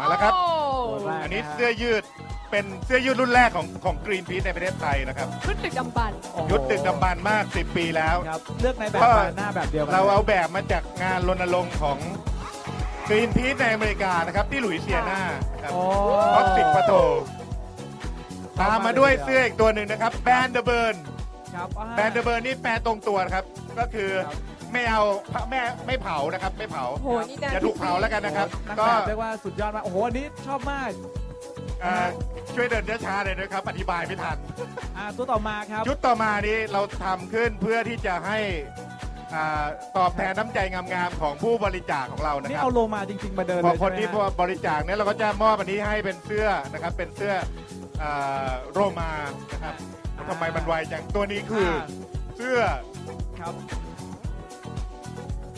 มาแล้วครับโอ้ตัวแรกอันนี้เสื้อยืดเป็นเสื้อยืดรุ่นแรกของของกรีนพี e ในประเทศไทยนะครับชุดดึกดำบรรพ์โอ้โหยุดตึกดำบรรพ์มาก 10 ปีแล้ว ครับ เลือกในแบบก็มาหน้าแบบเดียวกันเราเอาแบบมาจากงานรณรงค์ของกรีนพี e ในอเมริกานะครับ ที่หลุยเซียนาครับโอ้ท็อกซิกปะโตตามมาด้วยเสื้ออีกตัวหนึ่งนะครับแบนเดอร์เบิร์นครับอ่า แบนเดอร์เบิร์นนี่แปลตรงตัวนะครับ ก็คือครับ ไม่เอาไม่ไม่เผานะครับไม่เผาโอ้โหนี่นะ อย่าถูกเผาแล้วกันนะครับ นักก็แบบเรียกว่าสุดยอดมากโอ้โหอันนี้ชอบมากเอ่อช่วยเดินช้าๆเลยนะครับอธิบายไม่ทัน อ่าตัวต่อมาครับ ชุดต่อมานี้เราทำขึ้นเพื่อที่จะให้อ่าตอบแทนน้ำใจงามๆของผู้บริจาคของเรานะนี่ครับเอาโลมาจริง ๆ มาเดินพเลอยคนที่ใช่ไหมฮะบริจาคเนี่ยเราก็จะมอบอันนี้ให้เป็นเสื้อนะครับเป็นเสื้ออ่าโรมานะครับทำไมมันไวจังตัวนี้คืออเสื้อ ครับ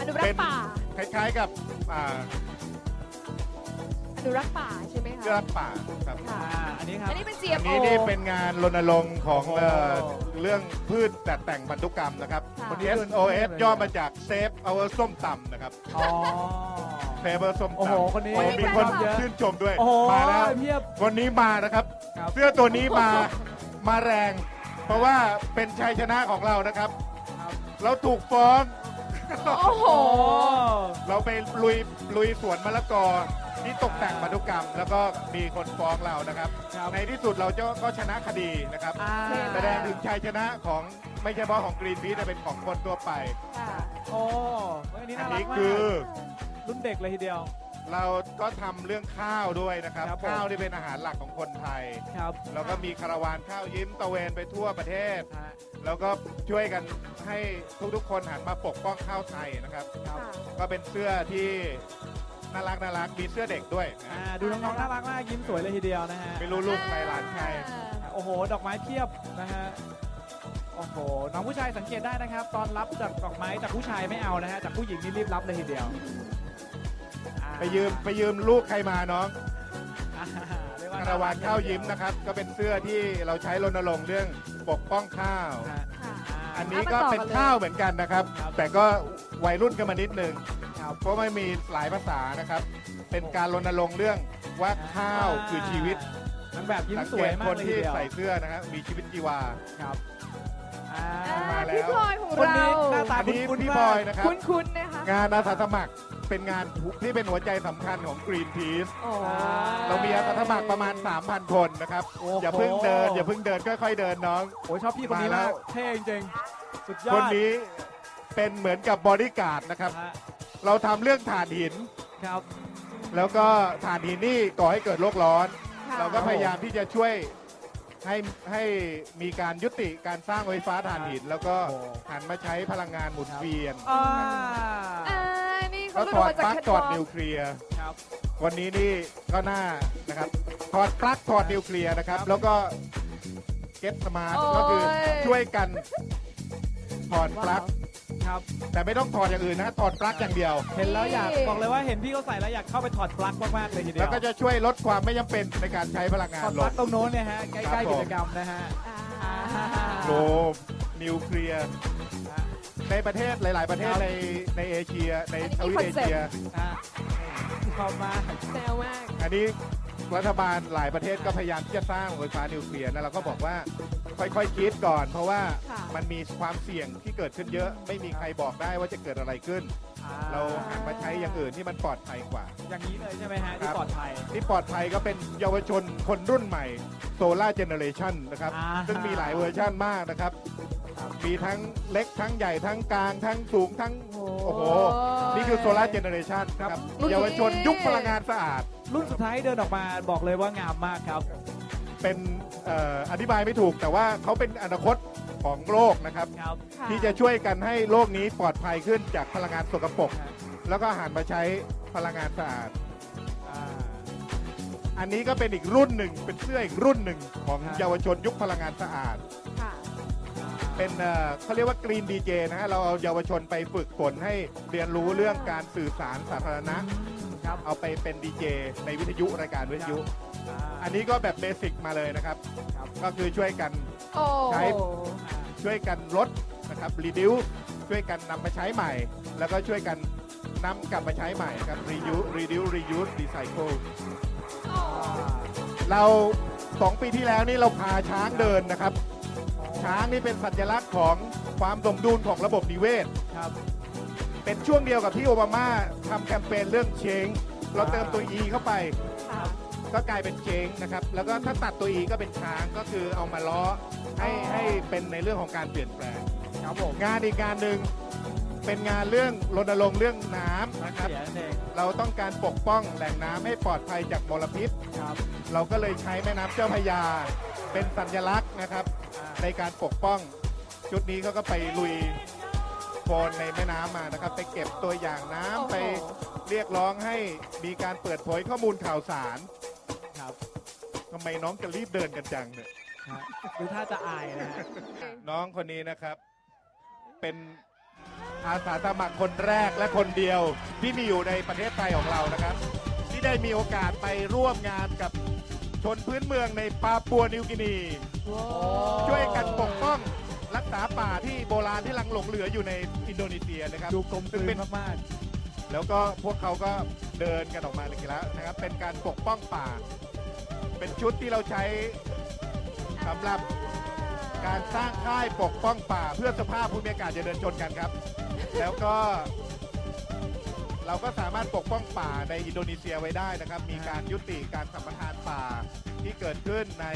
อนุรักษ์ป่า คล้ายๆกับอ่าอนุรักษ์ป่าใช่ไหมเสื้อคะรับป่าครับ ค่ะอ่าอันนี้ครับ อันนี้เป็น อัน GMO นี้นี่เป็นงานรณรงค์ของโอ้โหเอ่อเรื่องพืชแต่แต่งพันธุกรรมนะครับ ค่ะคนนี้ SOS ย่อมาจาก Save Our ส้มตำนะครับ อ๋อเฟเบอร์ส้มตำโอ้โหคนนี้โอ้มีคนเยอะ ชื่นชมด้วย โอ้โหมาแล้ว เพียบ วันนี้มานะครับ ครับ เสื้อตัวนี้มา มาแรง เพราะว่าเป็นชัยชนะของเรานะครับครับเราถูกฟ้อง โอ้โหโอ้เราไปลุยลุยสวนมะละกอที่ตกแต่งพันธุกรรม แล้วก็มีคนฟ้องเรานะครับ ครับในที่สุดเราจะก็ชนะคดีนะครับอ่า แสดงถึงชัยชนะของไม่ใช่เฉพาะของกรีนพีแต่เป็นของคนทั่วไป ค่ะ โอ้เฮ้ยอันนี้อันน่ารันี้กมากคือรุ่นเด็กเลยทีเดียว เราก็ทำเรื่องข้าวด้วยนะครับ ครับผม ข้าวที่เป็นอาหารหลักของคนไทย ครับแล้วก็มีคาราวานข้าวยิ้มตะเวนไปทั่วประเทศ ฮะแล้วก็ช่วยกันให้ทุกๆ คนหันมาปกป้องข้าวไทยนะครับ ครับค่ะ ก็เป็นเสื้อที่น่ารักน่ารักมีเสื้อเด็กด้วยนะอ่าดูน้องๆน่ารักมากยิ้มสวยเลยทีเดียวนะฮะ ไม่รู้ลูกใครหลานใคร โอ้โห ดอกไม้เพียบนะฮะ โอ้โห น้องผู้ชายสังเกตได้นะครับ ตอนรับจากดอกไม้จากผู้ชายไม่เอานะฮะ จากผู้หญิงนี่รีบรับเลยทีเดียวอ่ ไปยืมไปยืมลูกใครมาน้องอ่าเรียกคาราวานข้าวยิ้มนะครับ ก็เป็นเสื้อที่เราใช้รณรงค์เรื่องปกป้องข้าว ฮะ ค่ะ อันนี้ก็เป็นข้าวเหมือนกันนะครับ ครับ แต่ก็วัยรุ่นกันมานิดนึงครับเพราะไม่มีหลายภาษานะครับ เป็นการรณรงค์เรื่องว่าข้าวคือชีวิตนางแบบยิ้มสังสเกวยตมาคกนเลยทีที่เดียวใส่เสื้อนะครับมีชีวิตชีวา ครับอ่า อ่ามาแล้ว พี่พลอยของคนเรานี้หน้าตา อันนี้คุ้นๆพี่มากบอยนะครับ คุ้นๆนะคะ งานอาสาสมัคร เป็นงานที่เป็นหัวใจสำคัญของ Greenpeace โอ้ เรามีอาสาสมัครประมาณ 3,000 คนนะครับ โอ้โห อย่าเพิ่งเดิน อย่าเพิ่งเดินค่อยๆเดินน้อง โอ้ยชอบพี่คนนี้มาแล้มาวกเท่จริงๆสุดยอดคนนี้เป็นเหมือนกับบอดี้การ์ดนะครับ ฮะเราทำเรื่องถ่านหิน ครับ แล้วก็ถ่านหินนี่ก่อให้เกิดโลกร้อน ค่ะ เราก็พยายามที่จะช่วยให้ให้มีการยุติการสร้างไฟฟ้าถ่านหิน แล้วก็โอ้ หันมาใช้พลังงานหมุนเวียน อ่า อ่านี่ก็ เขาถอดมาจากปลั๊กแคทถวออดล์นิวเคลียร์ครับวันนี้นี่ก็น่านะครับถอดปลั๊กถอดนิวเคลียร์นะครับ แล้วก็เก็ตสมาร์ทก็คือช่วยกันถอดปลั๊กครับ แต่ไม่ต้องถอดอย่างอื่นนะถอดปลั๊กอย่างเดียว เห็นแล้วอยากบอกเลยว่าเห็นพี่เขาใส่แล้วอยากเข้าไปถอดปลั๊กมากๆเลยทีเดียวแล้วก็จะช่วยลดความไม่จำเป็นในการใช้พลังงาถอนดลปลั๊งกตรงโน้นเนี่ยฮะใกครัล้บๆผมกิจกรรมนะฮะอ่า โลนิวเคลียร์ ในประเทศหลาย ๆ ประเทศครับในในเอเชียในทอันนี้วีปเอเชีย อะชอบมากแซวมาก อันนี้รัฐบาลหลายประเทศก็พยายามที่จะสร้างโรงไฟฟ้านิวเคลียร์นะเราก็บอกว่าค่อยๆคิดก่อน เพราะว่าค่ะ มันมีความเสี่ยงที่เกิดขึ้นเยอะ ไม่มีใครบอกได้ว่าจะเกิดอะไรขึ้นเราหันมาใช้อย่างอื่นที่มันปลอดภัยกว่า อย่างนี้เลยใช่ไหมฮะครัที่บปลอดภัย ที่ปลอดภัยก็เป็นเยาวชนคนรุ่นใหม่โซล่าเจเนเรชันนะครับ อ่า ซึ่งมีหลายเวอร์ชันมากนะครับ มีทั้งเล็กทั้งใหญ่ทั้งกลาง ทั้งสูงทั้ง โอ้โห นี่คือโซล่าเจเนเรชันครับรุ่นนี้เยาวชนยุคพลังงานสะอาด รุ่นสุดท้ายเดินออกมาบอกเลยว่างามมากครับ เป็นเอ่ออธิบายไม่ถูก แต่ว่าเขาเป็นอนาคตของโลกนะครับ ครับค่ที่จะช่วยกันให้โลกนี้ปลอดภัยขึ้นจากพลังงานสกปรกแล้วก็หันมาใช้พลังงานสะอาด อ่า อันนี้ก็เป็นอีกรุ่นหนึ่งเป็นเสื้ออีกรุ่นหนึ่งของครับ เยาวชนยุคพลังงานสะอาด ค่ะ เป็นเอ่อเขาเรียกว่ากรีนดีเจนะฮะเราเอาเยาวชนไปฝึกฝนให้เรียนรู้เรื่องการสื่อสารสาธารณะ ครับเอาไปเป็นดีเจในวิทยุรายการวิทยุ อ่าอันนี้ก็แบบเบสิกมาเลยนะครับ ครับก็คือช่วยกัน โอ้ใช้ อ่าช่วยกันลดนะครับรีดิวช่วยกันนำมาใช้ใหม่ แล้วก็ช่วยกันนำกลับมาใช้ใหม่ครับรียูรีดิวรียูสรีไซเคิลเราสองปีที่แล้วนี่เราพาช้างเดินนะครับ ช้างนี่เป็นสัญลักษณ์ของความสมดุลของระบบนิเวศ ครับ เป็นช่วงเดียวกับที่โอบามาทำแคมเปญเรื่องเชง เราเติมตัว E เข้าไป ค่ะ ก็กลายเป็นเชงนะครับ แล้วก็ถ้าตัดตัว E ก็เป็นช้างก็คือเอามาล้อให้ให้เป็นในเรื่องของการเปลี่ยนแปลง ครับผมงานอีกงานหนึ่งเป็นงานเรื่องรณรงค์เรื่องน้ำนะครับเสียนั่นเองเราต้องการปกป้องแหล่งน้ำให้ปลอดภัยจากมลพิษ ครับ เราก็เลยใช้แม่น้ำเจ้าพระยา เป็นสัญลักษณ์นะครับอ่าในการปกป้อง ชุดนี้เขาก็ไปลุยโคลนในแม่น้ำมานะครับ ไปเก็บตัวอย่างน้ำโอ้โห ไปเรียกร้องให้มีการเปิดเผยข้อมูลข่าวสารครับทำไมน้องจะรีบเดินกันจังเนี่ย ฮะดูท่าจะอายนะฮะน้องคนนี้นะครับ เป็นอาสาสมัครคนแรกและคนเดียวที่มีอยู่ในประเทศไทยของเรานะครับ ที่ได้มีโอกาสไปร่วมงานกับ ชนพื้นเมืองในปาปัวนิวกินี ช่วยกันปกป้องรักษาป่าที่โบราณที่ลังหลงเหลืออยู่ในอินโดนีเซียนะครับดูกลมกลืซึ่งเป็นนมากแล้วก็พวกเขาก็เดินกันออกมาเลยแล้วนะครับ เป็นการปกป้องป่า เป็นชุดที่เราใช้สำหรับการสร้างค่ายปกป้องป่า เพื่อสภาพภูมิอากาศจะเดินชนกันครับ แล้วก็ เราก็สามารถปกป้องป่าในอินโดนีเซียไว้ได้นะครับ มีการยุติการสัมปทานป่าที่เกิดขึ้นใน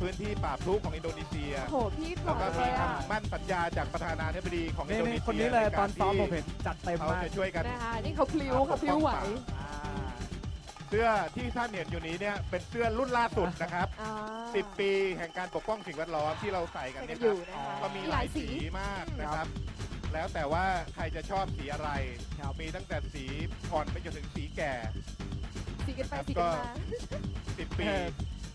พื้นที่ป่าพลุของอินโดนีเซีย โอ้โหพี่หล่แล้อวก็เลมียอะคำมั่นสัญญาจากประธานาธิบดีของๆอินนี่โดนีนี่เซียคนนี้เลยใการตอนซ้อมที่ผมเห็นจัดเต็มเขามากจะช่วยกัน นะคะนี่เขาพลิ้วเขาพลิ้วไหวอ่าเสื้อที่ท่านเห็นอยู่นี้เนี่ยเป็นเสื้อรุ่นล่าสุดนะครับ อ่า 10 ปีแห่งการปกป้องสิ่งแวดล้อมที่เราใส่กันใส่กัเนี่นยอครัยู่บนะคะก็มีหลายสีมากนะครับ แล้วแต่ว่าใครจะชอบสีอะไรครับมีตั้งแต่สีอ่อนไปจนถึงสีแก่ สีกันไปครับสีกันมาก็10ปีเออ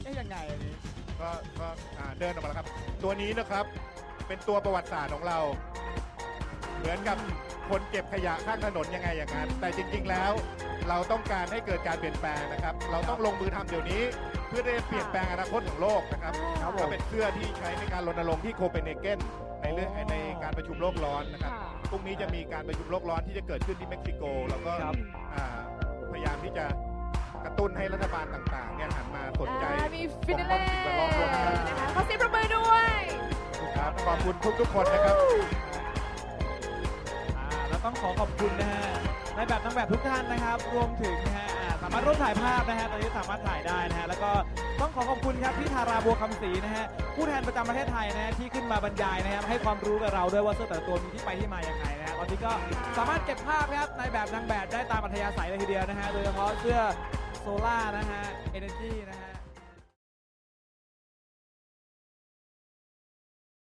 เอ๊ะยังไงอันนี้ก็ก็อ่าเดินออกมาแล้วครับ ตัวนี้นะครับเป็นตัวประวัติศาสตร์ของเรา เหมือนกับคนเก็บขยะข้างถนนยังไงอย่างนั้น แต่จริง ๆ แล้ว เราต้องการให้เกิดการเปลี่ยนแปลงนะครับ เราต้องลงมือทำเดี๋ยวนี้ เพื่อได้เปลี่ยนแปลงอนาคตของโลกนะครับครับผม ก็เป็นเสื้อที่ใช้ในการรณรงค์ที่โคเปนเฮเกนในเรื่องอ๋อในการประชุมโลกร้อนนะครับค่ะพรุ่งนี้จะมีการประชุมโลกร้อนที่จะเกิดขึ้นที่เม็กซิโก แล้วก็ครับ อ่าพยายามที่จะกระตุ้นให้รัฐบาลต่างๆเนี่ยหันมาสนใจอ่ามีฟินาเล่ปกป้องสิ่งแวดล้อมร่วมกันนะคะขอเสียงประมือด้วย ครับขอบคุณทุกๆคนนะครับอ่าแล้ว ต้องขอขอบคุณนะฮะในแบบนางแบบทุกท่านนะครับ รวมถึงนะฮะอ่าสามารถร่วมถ่ายภาพนะฮะตอนนี้สามารถถ่ายได้นะฮะแล้วก็ต้องขอขอบคุณครับพี่ธาราบัวคำศรีนะฮะผู้แทนประจำประเทศไทยนะฮะที่ขึ้นมาบรรยายนะครับให้ความรู้กับเราด้วยว่าเสื้อแต่ละตัวมีที่ไปที่มาอย่างไรนะฮะตอนนี้ก็สามารถเก็บภาพครับในแบบนางแบบได้ตามอัธยาศัยเลยทีเดียวนะฮะโดยเฉพาะเสื้อโซล่านะฮะเอเนจีนะฮะ